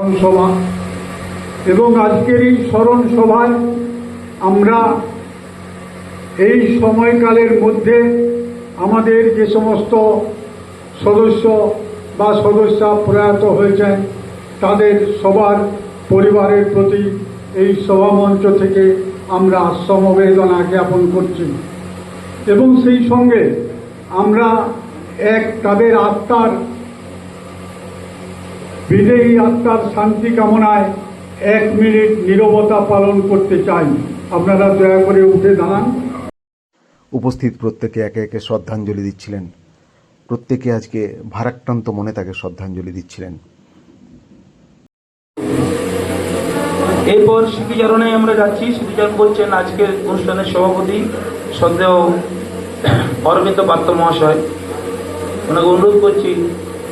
সভা। এবং আজকের এই স্মরণ সভায় আমরা এই সময়কালের মধ্যে আমাদের যে সমস্ত সদস্য বা সদস্যা প্রয়াত হয়েছেন, তাদের সবার পরিবারের প্রতি এই সভামঞ্চ থেকে আমরা সমবেদনা জ্ঞাপন করছি। এবং সেই সঙ্গে আমরা এক তাদের আত্মার বিদেহী আত্মার শান্তি কামনায় এক মিনিট নীরবতা পালন করতে চাই। আপনারা দয়া করে উঠে দাঁড়ান। উপস্থিত প্রত্যেকে একে একে শ্রদ্ধাঞ্জলি দিচ্ছিলেন। প্রত্যেকে আজকে ভারাক্রান্ত মনে তাকে শ্রদ্ধাঞ্জলি দিচ্ছিলেন। এরপর স্মৃতিচারণে আমরা যাচ্ছি। স্মৃতিচারণ করছেন আজকের অনুষ্ঠানের সভাপতি সন্দেহ অরবিন্দ পাত্র মহাশয়। ওনাকে অনুরোধ করছি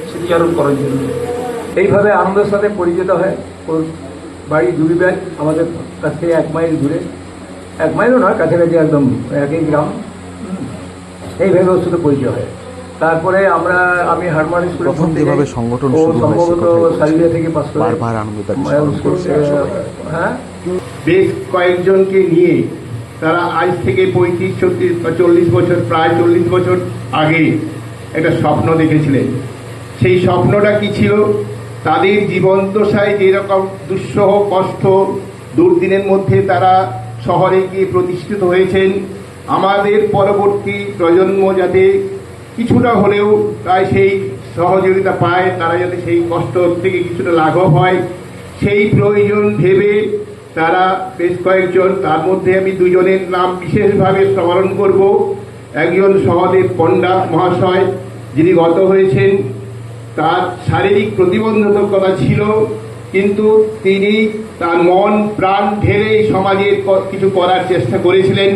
স্মৃতিচারণ করার জন্য। এইভাবে আনন্দের সাথে পরিচিত হয়। ওর বাড়ি দুবিব্যাগ আমাদের কাছ থেকে এক মাইল দূরে। এক মাইলও নয় কাছাকাছি একদম একই গ্রাম। এইভাবে ওর সাথে পরিচয় হয়। তারপরে আমরা আমি হারমান স্কুলে প্রথম যেভাবে সংগঠন শুরু হয় সম্ভবত। সালিয়া থেকে পাস করে বারবার। হ্যাঁ? বেশ কয়েকজনকে নিয়ে তারা আজ থেকে পঁয়ত্রিশ ছত্রিশ বা চল্লিশ বছর প্রায় চল্লিশ বছর আগে একটা স্বপ্ন দেখেছিলেন। সেই স্বপ্নটা কি ছিল? তাদের জীবনদশায় যেরকম দুঃসহ, কষ্ট, দুর্দিনের মধ্যে তারা শহরে গিয়ে প্রতিষ্ঠিত হয়েছেন, আমাদের পরবর্তী প্রজন্ম যাতে কিছুটা হলেও তাই সেই সহযোগিতা পায়, তারা যাতে সেই কষ্ট থেকে কিছুটা লাঘব হয়, সেই প্রয়োজন ভেবে তারা বেশ কয়েকজন, তার মধ্যে আমি দুজনের নাম বিশেষভাবে স্মরণ করব। একজন সহদেব পণ্ডা মহাশয়, যিনি গত হয়েছেন তার শারীরিক প্রতিবন্ধকতা ছিল, কিন্তু তিনি তার মন, প্রাণ ঢেলে সমাজের কিছু করার চেষ্টা করেছিলেন।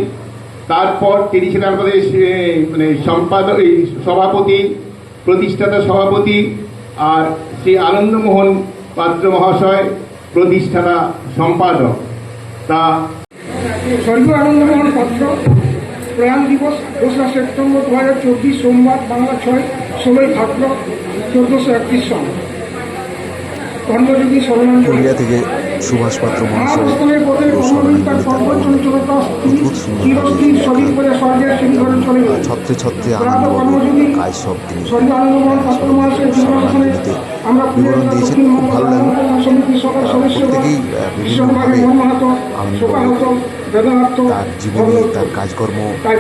তারপর তিনি ছিলেন আমাদের মানে সম্পাদক সভাপতি, প্রতিষ্ঠাতা সভাপতি, আর শ্রী আনন্দমোহন পাত্র মহাশয়, প্রতিষ্ঠাতা সম্পাদক। তা স্বর্গীয় আনন্দমোহন পাত্র, প্রয়াণ দিবস, দোসরা সেপ্টেম্বর দু হাজার চব্বিশ সোমবার, বাংলা ছয়, ষোলোই ভাদ্র চোদ্দশো একত্রিশ সন। কর্মযোগী পুরুলিয়া থেকে সুভাষ পাত্র ছত্রে ছত্রে আনন্দ সব তিনি বিবরণ দিয়েছেন। খুব ভালো লাগল। প্রত্যেকেই বিভিন্নভাবে আনন্দ তার জীবনী তার কাজকর্ম তার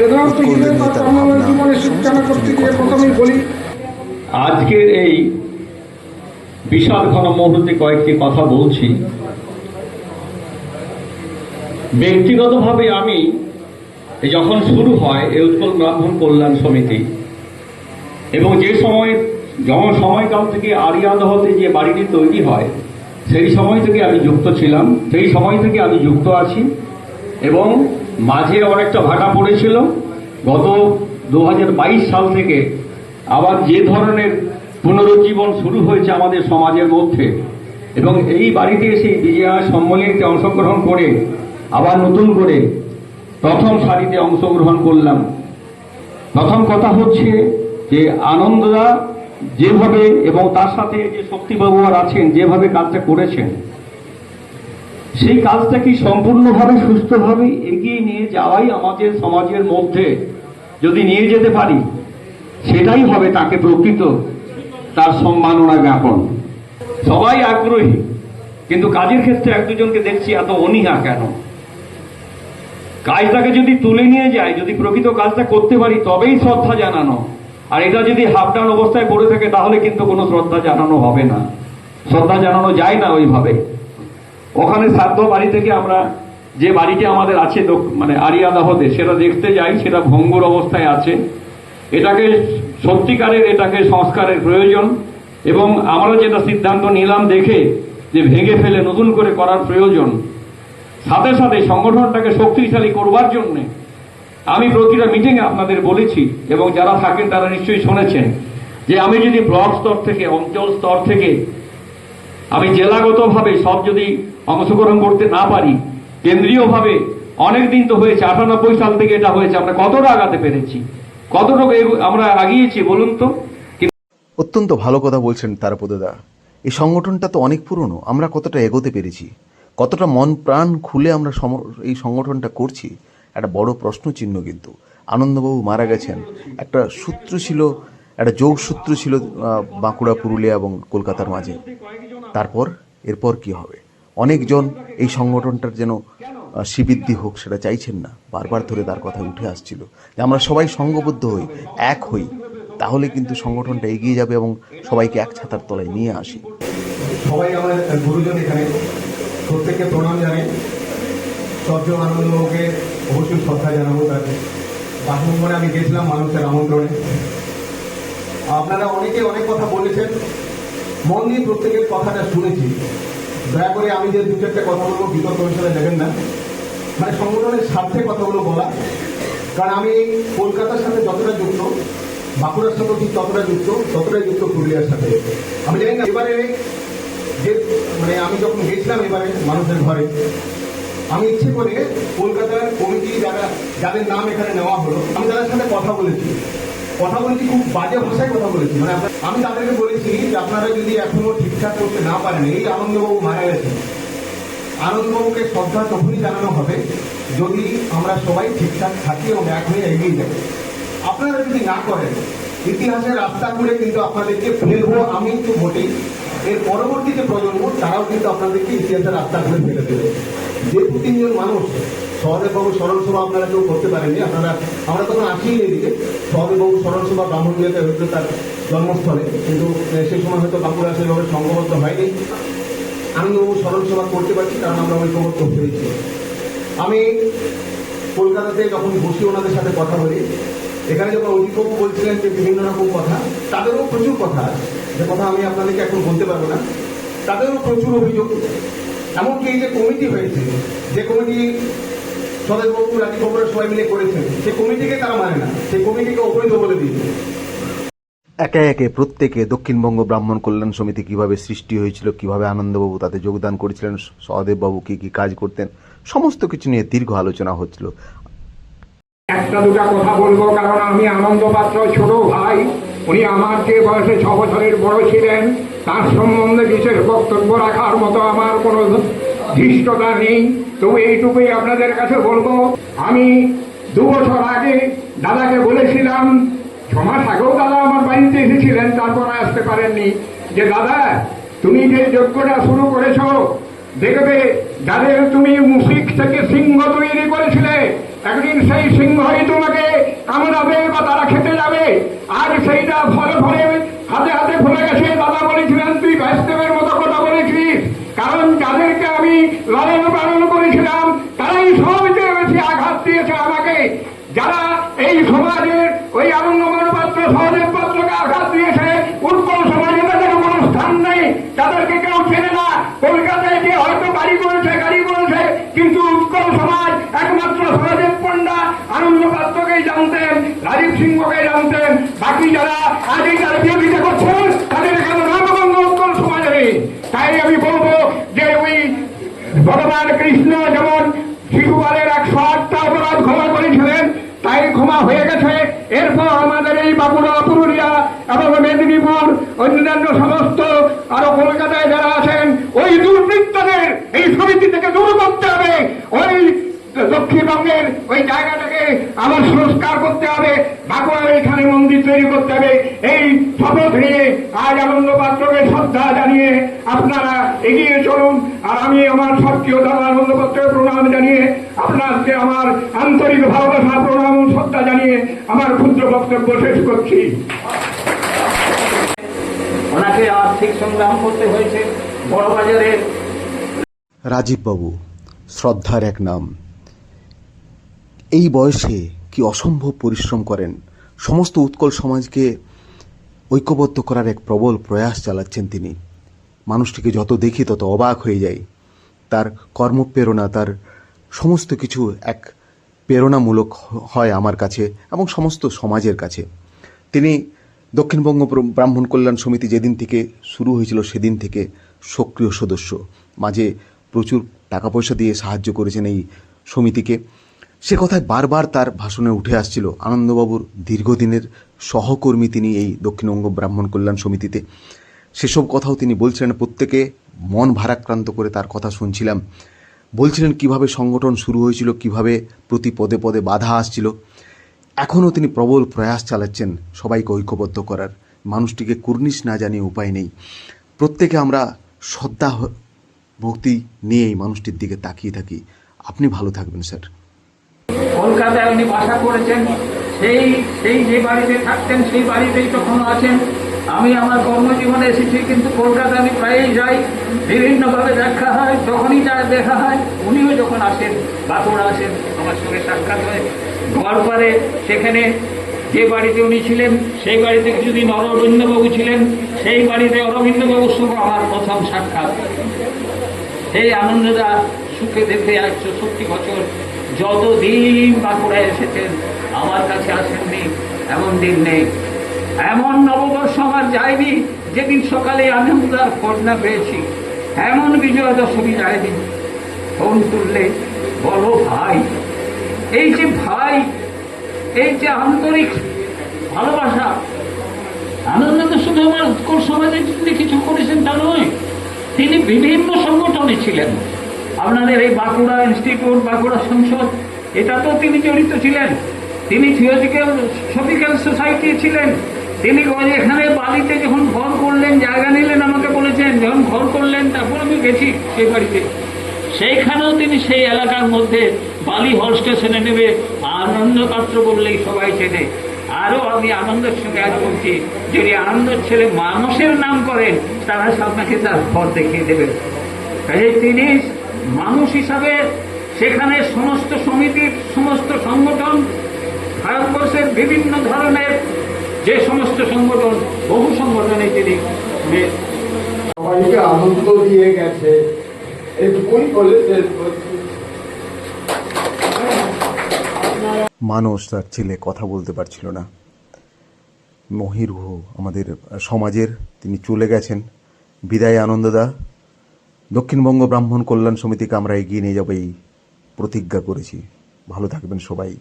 ভাবনা সমস্ত কিছু করতে নিয়ে কথা বলছেন। বলি আজকের এই বিশাল ঘন মুহূর্তে কয়েকটি কথা বলছি। ব্যক্তিগতভাবে আমি যখন শুরু হয়, এই উৎকল ব্রাহ্মণ কল্যাণ সমিতি এবং যে সময়, যখন সময়কাল থেকে আরিয়াদহতে যে বাড়িটি তৈরি হয়, সেই সময় থেকে আমি যুক্ত ছিলাম, সেই সময় থেকে আমি যুক্ত আছি এবং মাঝে অনেকটা ভাটা পড়েছিল। গত দু হাজার বাইশ সাল থেকে আবার যে ধরনের পুনরুজ্জীবন শুরু হয়েছে আমাদের সমাজের মধ্যে, এবং এই বাড়িতে এসে বিজয়া সম্মেলনীতে অংশগ্রহণ করে, আবার নতুন করে প্রথম সারিতে অংশগ্রহণ করলাম। প্রথম কথা হচ্ছে যে আনন্দদা যেভাবে এবং তার সাথে যে শক্তিবাবু আর আছেন, যেভাবে কাজটা করেছেন, সেই কাজটা কি সম্পূর্ণভাবে সুস্থভাবে এগিয়ে নিয়ে যাওয়াই আমাদের সমাজের মধ্যে যদি নিয়ে যেতে পারি সেটাই হবে তাকে প্রকৃত তার সম্মাননা জ্ঞাপন। সবাই আগ্রহী, কিন্তু কাজের ক্ষেত্রে এক দুজনকে দেখছি এত অনীহা কেন? কাজটাকে যদি তুলে নিয়ে যায় যদি প্রকৃত কাজটা করতে পারি, তবেই শ্রদ্ধা জানানো। আর এটা যদি হাফ ডাউন অবস্থায় পড়ে থাকে, তাহলে কিন্তু কোনো শ্রদ্ধা জানানো হবে না। শ্রদ্ধা জানানো যায় না ওইভাবে। ওখানে শ্রাদ্ধ বাড়ি থেকে আমরা যে বাড়িটি আমাদের আছে মানে আরিয়াদাহতে সেটা দেখতে যাই, সেটা ভঙ্গুর অবস্থায় আছে। এটাকে সত্যিকারের এটাকে সংস্কারের প্রয়োজন এবং আমরা যেটা সিদ্ধান্ত নিলাম দেখে যে ভেঙে ফেলে নতুন করে করার প্রয়োজন, সাথে সাথে সংগঠনটাকে শক্তিশালী করবার জন্যে আমি প্রতিটা মিটিংয়ে আপনাদের বলেছি এবং যারা থাকেন তারা নিশ্চয়ই শুনেছেন যে আমি যদি ব্লক স্তর থেকে, অঞ্চল স্তর থেকে আমি জেলাগতভাবে সব যদি অংশগ্রহণ করতে না পারি, কেন্দ্রীয়ভাবে অনেক দিন তো হয়েছে, আটানব্বই সাল থেকে এটা হয়েছে, আমরা কতটা আগাতে পেরেছি? কতটুকু আমরা আগিয়েছি, বলুন তো? অত্যন্ত ভালো কথা বলছেন তারাপদদা। এই সংগঠনটা তো অনেক পুরনো, আমরা কতটা এগোতে পেরেছি? কতটা মন প্রাণ খুলে আমরা এই সংগঠনটা করছি? একটা বড় প্রশ্ন চিহ্ন কিন্তু। আনন্দবাবু মারা গেছেন। একটা সূত্র ছিল, একটা যোগসূত্র ছিল বাঁকুড়া, পুরুলিয়া এবং কলকাতার মাঝে। তারপর, এরপর কি হবে? অনেকজন এই সংগঠনটার যেন শ্রীবৃদ্ধি হোক, সেটা চাইছেন না। বারবার ধরে তার কথা উঠে আসছিল যে, আমরা সবাই সঙ্গবদ্ধ হই, এক হই। তাহলে কিন্তু সংগঠনটা এগিয়ে যাবে এবং সবাইকে এক ছাতার তলায় নিয়ে আসি। সবাই আমাদের গুরুজন এখানে। প্রত্যেককে প্রণাম সহ্য আনন্দবাবুকে অবশ্যই শ্রদ্ধা জানাব তাকে। আমি গেছিলাম মানুষের আমন্ত্রণে। আপনারা অনেকে অনেক কথা বলেছেন। মন দিয়ে প্রত্যেকের কথাটা শুনেছি। দয়া করে আমি যে দু চারটে কথা বলব, বিতর্ক হিসেবে নেবেন না। মানে সংগঠনের স্বার্থে কথাগুলো বলা। কারণ আমি কলকাতার সাথে যতটা যুক্ত, বাঁকুড়ার সাথে ঠিক ততটা যুক্ত, ততটাই যুক্ত পুরুলিয়ার সাথে। আমি জানি না, এবারে যে মানে আমি যখন গেছিলাম এবারে মানুষের ঘরে, আমি ইচ্ছে করে কলকাতার কমিটি যারা, যাদের নাম এখানে নেওয়া হলো, আমি তাদের সাথে কথা বলেছি। কথা বলেছি, খুব বাজে ভাষায় কথা বলেছি। মানে আমি তাদেরকে বলেছি যে আপনারা যদি এখনও ঠিকঠাক করতে না পারেন, এই আনন্দবাবু মারা গেছেন। আনন্দবাবুকে শ্রদ্ধা তখনই জানানো হবে যদি আমরা সবাই ঠিকঠাক থাকি এবং এক হয়ে এগিয়ে যাই। আপনারা যদি না করেন ইতিহাসের রাস্তা করে কিন্তু আপনাদেরকে ফেলব আমি তো বটেই এর পরবর্তী যে প্রজন্ম, তারাও কিন্তু আপনাদেরকে ইতিহাসের রাস্তা করে ফেলে দেবে। যে দু তিনজন মানুষ, সহদেববাবু স্মরণ সভা আপনারা কেউ করতে পারেননি, আপনারা, আমরা তখন আসিনি এদিকে। সহদেববাবু স্মরণ সভা ব্রাহ্মণগুলিতে হয়তো তার জন্মস্থলে, কিন্তু সেই সময় হয়তো বাঁকুড়া সেভাবে সংঘবদ্ধ হয়নি। আনন্দবাবু স্মরণ সভা করতে পারছি, কারণ আমরা ঐক্যবদ্ধ হয়েছি। আমি কলকাতাতে যখন বসি ওনাদের সাথে কথা বলি, এখানে যখন অধিকবাবু বলছিলেন যে বিভিন্ন রকম কথা, তাদেরও প্রচুর কথা যে কথা আমি আপনাদেরকে এখন বলতে পারব না। তাদেরও প্রচুর অভিযোগ এমনকি এই যে কমিটি হয়েছে, যে কমিটি সদেশবাবু রাজীববাবুরা সবাই মিলে করেছেন সেই কমিটিকে তারা মানে না। সেই কমিটিকে অবৈধ বলে দিয়েছে। একে একে প্রত্যেকে দক্ষিণবঙ্গ ব্রাহ্মণ কল্যাণ সমিতি কীভাবে সৃষ্টি হয়েছিল, কীভাবে আনন্দবাবু তাতে যোগদান করেছিলেন, সহদেববাবু কি কি কাজ করতেন, সমস্ত কিছু নিয়ে দীর্ঘ আলোচনা হচ্ছিল। একটা দুটা কথা বলব, কারণ আমি আনন্দ পাত্র ছোট ভাই, উনি আমার যে বয়সে ছ বছরের বড় ছিলেন, তার সম্বন্ধে বিশেষ বক্তব্য রাখার মতো আমার কোনো ধৃষ্টতা নেই। তবু এইটুকুই আপনাদের কাছে বলব। আমি দু বছর আগে দাদাকে বলেছিলাম ছ মাস আগেও দাদা, আমার বাড়িতে এসেছিলেন, তারপর আসতে পারেননি। যে দাদা, তুমি যে যজ্ঞটা শুরু করেছ, দেখবে, যাদের তুমি মুশিক থেকে সিংহ তৈরি করেছিলে, একদিন সেই সিংহই তোমাকে কামড়াবে বা তারা খেতে যাবে। আর সেইটা ফলে ফলে হাতে হাতে ফুলে গেছে। দাদা বলেছিলেন, তুই ব্যস্তবের মতো কথা বলেছিস। কারণ যাদেরকে আমি লালন পালন করেছিলাম, তারাই সবচেয়ে বেশি আঘাত দিয়েছে আমাকে। যারা আনন্দময় পাত্র সহদেব আঘাত দিয়েছে। উৎকল সমাজে তাদের কোনো স্থান নেই। তাদেরকে কেউ চেনে না। কলকাতায় যে হয়তো বাড়ি করেছে, গাড়ি করেছে, কিন্তু উৎকল সমাজ একমাত্র সহদেব পণ্ডা। আনন্দ পাত্রকেই জানতেন, রাজীব সিংহকে জানতেন। বাকি যারা আজ এই যারা বিরোধিতা করছেন, তাদের এখানে নামগন্ধ উৎকল সমাজে নেই। তাই আমি বলব যে ওই ভগবান কৃষ্ণ যেমন শিশুপালের একশো আটটা অপরাধ ক্ষমা করেছিলেন, তাই ক্ষমা হয়ে গেছে। এরপর আমাদের এই বাঁকুড়া, পুরুলিয়া এবং মেদিনীপুর, অন্যান্য সমস্ত আরও কলকাতায় যারা আছেন, ওই দুর্বৃত্তদের এই সমিতি থেকে দূর করতে হবে। ওই দক্ষিণবঙ্গের ওই জায়গাটাকে আবার সংস্কার করতে হবে। বাঁকুড়ার এখানে মন্দির তৈরি করতে হবে। এই শপথ নিয়ে আজ আনন্দ পাত্রকে শ্রদ্ধা জানিয়ে আপনারা এগিয়ে চলুন। আর আমি আমার সক্রিয় দাদা আনন্দ পাত্রকে প্রণাম জানিয়ে আপনাকে আমার আন্তরিক ভালোবাসা প্রণাম শ্রদ্ধা জানিয়ে আমার ক্ষুদ্র বক্তব্য শেষ করছি। ওনাকে আর্থিক সংগ্রাম করতে হয়েছে। বড়বাজারে রাজীববাবু শ্রদ্ধার এক নাম। এই বয়সে কি অসম্ভব পরিশ্রম করেন? সমস্ত উৎকল সমাজকে ঐক্যবদ্ধ করার এক প্রবল প্রয়াস চালাচ্ছেন তিনি। মানুষটিকে যত দেখি তত অবাক হয়ে যাই। তার কর্মপ্রেরণা, তার সমস্ত কিছু এক প্রেরণামূলক হয় আমার কাছে এবং সমস্ত সমাজের কাছে। তিনি দক্ষিণবঙ্গ ব্রাহ্মণ কল্যাণ সমিতি যেদিন থেকে শুরু হয়েছিল সেদিন থেকে সক্রিয় সদস্য। মাঝে প্রচুর টাকা পয়সা দিয়ে সাহায্য করেছেন এই সমিতিকে। সে কথায় বারবার তার ভাষণে উঠে আসছিল আনন্দবাবুর দীর্ঘদিনের সহকর্মী তিনি এই দক্ষিণবঙ্গ ব্রাহ্মণ কল্যাণ সমিতিতে। সেসব কথাও তিনি বলছিলেন, প্রত্যেকে মন ভারাক্রান্ত করে তার কথা শুনছিলাম। বলছিলেন কীভাবে সংগঠন শুরু হয়েছিল, কীভাবে প্রতি পদে পদে বাধা আসছিল। এখনও তিনি প্রবল প্রয়াস চালাচ্ছেন সবাইকে ঐক্যবদ্ধ করার। মানুষটিকে কুর্নিশ না জানিয়ে উপায় নেই। প্রত্যেকে আমরা শ্রদ্ধা ভক্তি নিয়ে এই মানুষটির দিকে তাকিয়ে থাকি। আপনি ভালো থাকবেন, স্যার। কলকাতায় উনি বাসা করেছেন। সেই সেই যে বাড়িতে থাকতেন, সেই বাড়িতেই তখন আছেন। আমি আমার কর্মজীবনে এসেছি, কিন্তু কলকাতা আমি প্রায়ই যাই। বিভিন্নভাবে দেখা হয়, যখনই যা দেখা হয়, উনিও যখন আসেন, বাঁকুড়া আসেন, আমার সঙ্গে সাক্ষাৎ হয়। গড়পাড়ে সেখানে যে বাড়িতে উনি ছিলেন, সেই বাড়িতে কিছুদিন অরবিন্দবাবু ছিলেন। সেই বাড়িতে অরবিন্দবাবুর সঙ্গে আমার প্রথম সাক্ষাৎ। সেই আনন্দদা সুখে দেখে একশো সত্যি বছর যতদিন বাঁকুড়ায় এসেছেন, আমার কাছে আসেননি, এমন দিন নেই। এমন নববর্ষ আমার যায়নি, যেদিন সকালে আনন্দদার ফোন না পেয়েছি। এমন বিজয়া দশমী যায়নি। ফোন তুললে, বলো ভাই, এই যে ভাই, এই যে আন্তরিক ভালোবাসা, আনন্দ তো শুধু আমার উৎকল সমাজে তিনি কিছু করেছেন তা নয়, তিনি বিভিন্ন সংগঠনে ছিলেন। আপনাদের এই বাঁকুড়া ইনস্টিটিউট, বাঁকুড়া সংসদ এটাতেও তিনি জড়িত ছিলেন। তিনি থিওজিক্যাল সফিক্যাল সোসাইটি ছিলেন। তিনি এখানে বালিতে যখন ঘর করলেন, জায়গা নিলেন, আমাকে বলেছেন, যখন ঘর করলেন, তারপর আমি গেছি সেই বাড়িতে। সেইখানেও তিনি সেই এলাকার মধ্যে বালি হল স্টেশনে নেবে আনন্দ পাত্র বললেই সবাই চেনে। আরও আমি আনন্দের সঙ্গে আজ বলছি যদি আনন্দের ছেলে মানুষের নাম করেন, তারা সব আপনাকে তার ঘর দেখিয়ে দেবেন তিনি মানুষ হিসাবে সেখানে সমস্ত সমিতির সমস্ত সংগঠন ভারতবর্ষের বিভিন্ন ধরনের যে সমস্ত সংগঠন বহু সংগঠনে তিনি সবাইকে আনন্দ দিয়ে গেছে। এটুকুই বলে শেষ মানুষ তার ছেলে কথা বলতে পারছিল না। মহিরুহ আমাদের সমাজের তিনি চলে গেছেন। বিদায় আনন্দদা। দক্ষিণবঙ্গ ব্রাহ্মণ কল্যাণ সমিতিকে আমরা এগিয়ে নিয়ে যাব এই প্রতিজ্ঞা করেছি। ভালো থাকবেন সবাই।